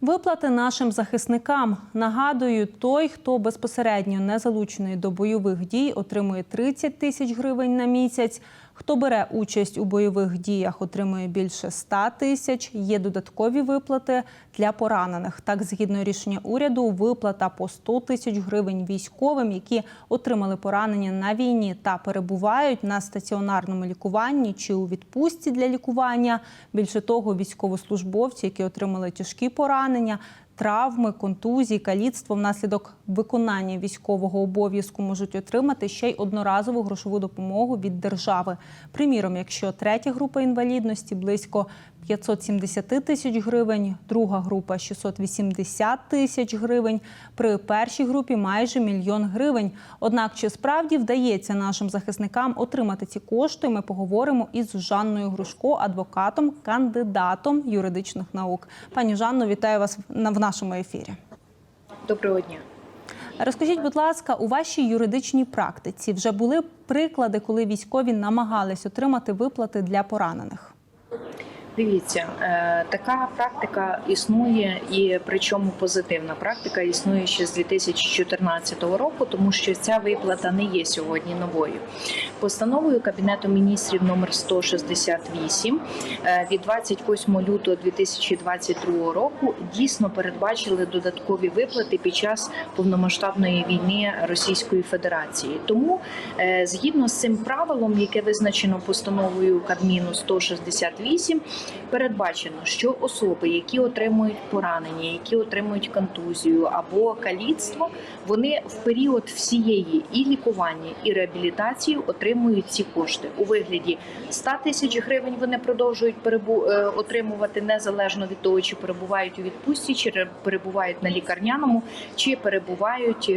Виплати нашим захисникам. Нагадую, той, хто безпосередньо не залучений до бойових дій, отримує 30 тисяч гривень на місяць. Хто бере участь у бойових діях, отримує більше 100 тисяч. Є додаткові виплати для поранених. Так, згідно рішення уряду, виплата по 100 тисяч гривень військовим, які отримали поранення на війні та перебувають на стаціонарному лікуванні чи у відпустці для лікування. Більше того, військовослужбовці, які отримали тяжкі поранення. Травми, контузії, каліцтво внаслідок виконання військового обов'язку можуть отримати ще й одноразову грошову допомогу від держави. Приміром, якщо третя група інвалідності близько 570 тисяч гривень, друга група 680 тисяч гривень, при першій групі майже мільйон гривень. Однак, чи справді вдається нашим захисникам отримати ці кошти, ми поговоримо із Жанною Грушко, адвокатом, кандидатом юридичних наук. Пані Жанно, вітаю вас в нашому ефірі. Доброго дня. Розкажіть, будь ласка, у вашій юридичній практиці вже були приклади, коли військові намагались отримати виплати для поранених? Дивіться, е, така практика існує, і причому позитивна практика існує ще з 2014 року, тому що ця виплата не є сьогодні новою. Постановою Кабінету міністрів номер 168 е, від 28 лютого 2022 року дійсно передбачили додаткові виплати під час повномасштабної війни Російської Федерації. Тому е, згідно з цим правилом, яке визначено постановою Кабміну 168, передбачено, що особи, які отримують поранення, які отримують контузію або каліцтво, вони в період всієї і лікування, і реабілітації отримують ці кошти у вигляді 100 тисяч гривень. Вони продовжують перебу... е, отримувати незалежно від того, чи перебувають у відпустці, чи перебувають на лікарняному, чи перебувають.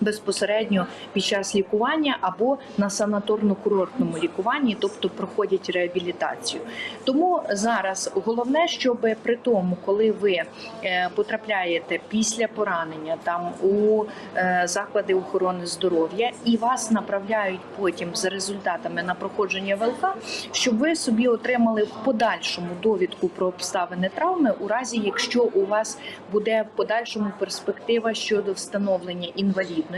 Безпосередньо під час лікування або на санаторно-курортному лікуванні, тобто проходять реабілітацію. Тому зараз головне, щоб при тому, коли ви е, потрапляєте після поранення там у е, заклади охорони здоров'я і вас направляють потім за результатами на проходження ВЛК, щоб ви собі отримали в подальшому довідку про обставини травми, у разі якщо у вас буде в подальшому перспектива щодо встановлення інвалідності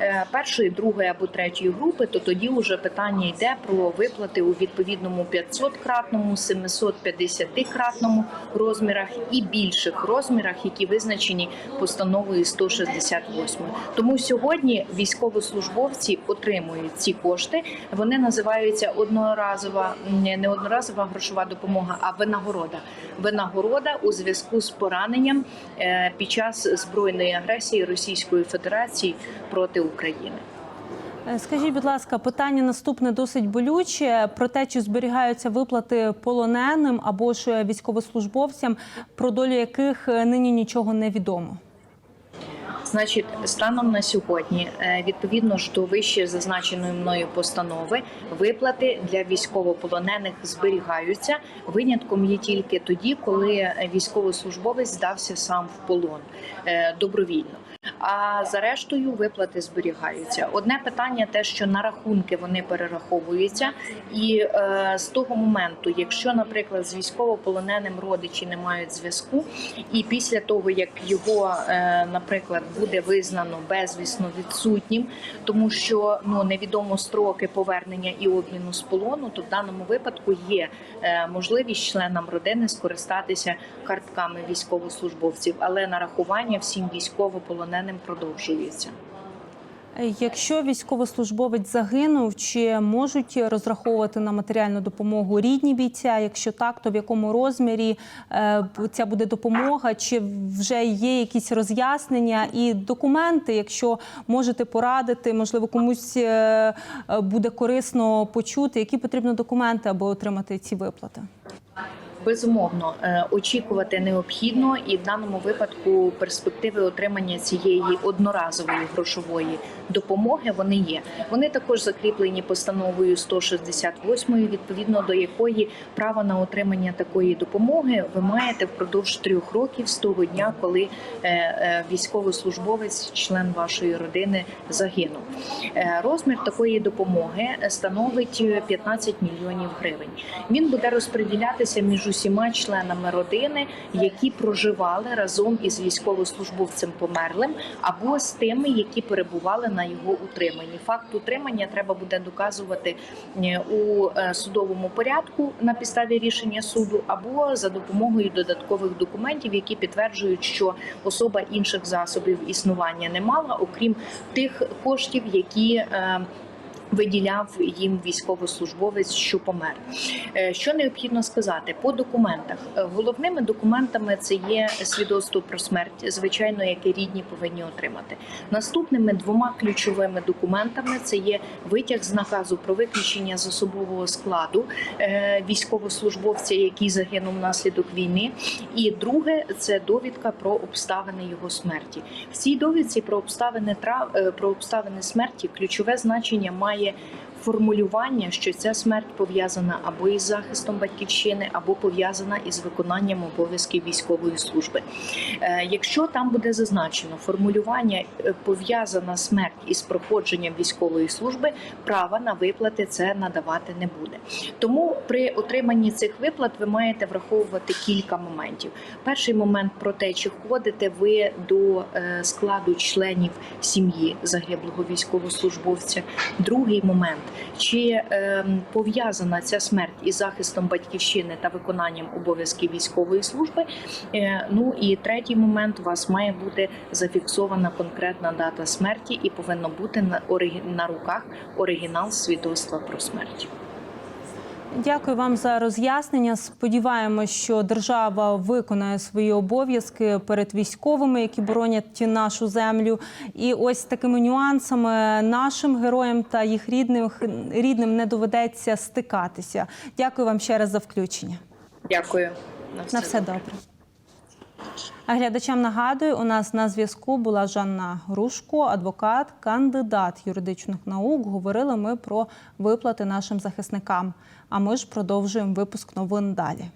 е, першої, другої або третьої групи, то тоді вже питання йде про виплати у відповідному 500-кратному, 750-кратному розмірах і більших розмірах, які визначені постановою 168. Тому сьогодні військовослужбовці отримують ці кошти. Вони називаються одноразова, не не одноразова грошова допомога, а винагорода. Винагорода у зв'язку з пораненням е, під час збройної агресії Російської Федерації проти України. Е, Скажіть, будь ласка, питання наступне досить болюче про те, чи зберігаються виплати полоненим або ж військовослужбовцям, про долю яких е, нині нічого не відомо. Значить, станом на сьогодні, е, відповідно ж до вище зазначеної мною постанови, виплати для військовополонених зберігаються. Винятком є тільки тоді, коли військовослужбовець здався сам в полон добровільно. А за рештою виплати зберігаються. Одне питання, те, що на рахунки вони перераховуються, і е, з того моменту, якщо, наприклад, з військовополоненим родичі не мають зв'язку, і після того як його, е, наприклад, буде визнано безвісно відсутнім, тому що ну невідомо строки повернення і обміну з полону, то в даному випадку є е, можливість членам родини скористатися картками військовослужбовців, але нарахування всім військовополоненим продовжується. Е, Якщо військовослужбовець загинув, чи можуть розраховувати на матеріальну допомогу рідні бійця? Якщо так, то в якому розмірі е, ця буде допомога? Чи вже є якісь роз'яснення і документи? Якщо можете порадити, можливо, комусь е, буде корисно почути, які потрібні документи, аби отримати ці виплати? Безумовно, е, очікувати необхідно, і в даному випадку перспективи отримання цієї одноразової грошової допомоги вони є. Вони також закріплені постановою 168, відповідно до якої право на отримання такої допомоги ви маєте впродовж трьох років з того дня, коли е, е, військовослужбовець, член вашої родини, загинув. Розмір такої допомоги становить 15 мільйонів гривень. Він буде розподілятися між усіма членами родини, які проживали разом із військовослужбовцем померлим, або з тими, які перебували на його утриманні. Факт утримання треба буде доказувати е, у е, судовому порядку на підставі рішення суду, або за допомогою додаткових документів, які підтверджують, що особа інших засобів існування не мала, окрім тих коштів, які е, Виділяв їм військовослужбовець, що помер. Е, Що необхідно сказати по документах? Е, Головними документами це є свідоцтво про смерть, звичайно, яке рідні повинні отримати. Наступними двома ключовими документами це є витяг з наказу про виключення з особового складу е, військовослужбовця, який загинув внаслідок війни. І друге це довідка про обставини його смерті. В цій довідці про обставини трав про обставини смерті ключове значення має має формулювання, що ця смерть пов'язана або із захистом батьківщини, або пов'язана із виконанням обов'язків військової служби. Е, Якщо там буде зазначено формулювання е, пов'язана смерть із проходженням військової служби, права на виплати це надавати не буде. Тому при отриманні цих виплат ви маєте враховувати кілька моментів. Перший момент про те, чи входите ви до е, складу членів сім'ї загиблого військовослужбовця. Другий момент, чи е, пов'язана ця смерть із захистом батьківщини та виконанням обов'язків військової служби. Е, ну і третій момент у вас має бути зафіксована конкретна дата смерті і повинно бути на, на руках оригінал свідоцтва про смерть. Дякую вам за роз'яснення. Сподіваємось, що держава виконає свої обов'язки перед військовими, які боронять нашу землю. І ось такими нюансами нашим героям та їх рідним, рідним не доведеться стикатися. Дякую вам ще раз за включення. Дякую. На все добре. А глядачам нагадую, у нас на зв'язку була Жанна Грушко, адвокат, кандидат юридичних наук. Говорили ми про виплати нашим захисникам. А ми ж продовжуємо випуск новин далі.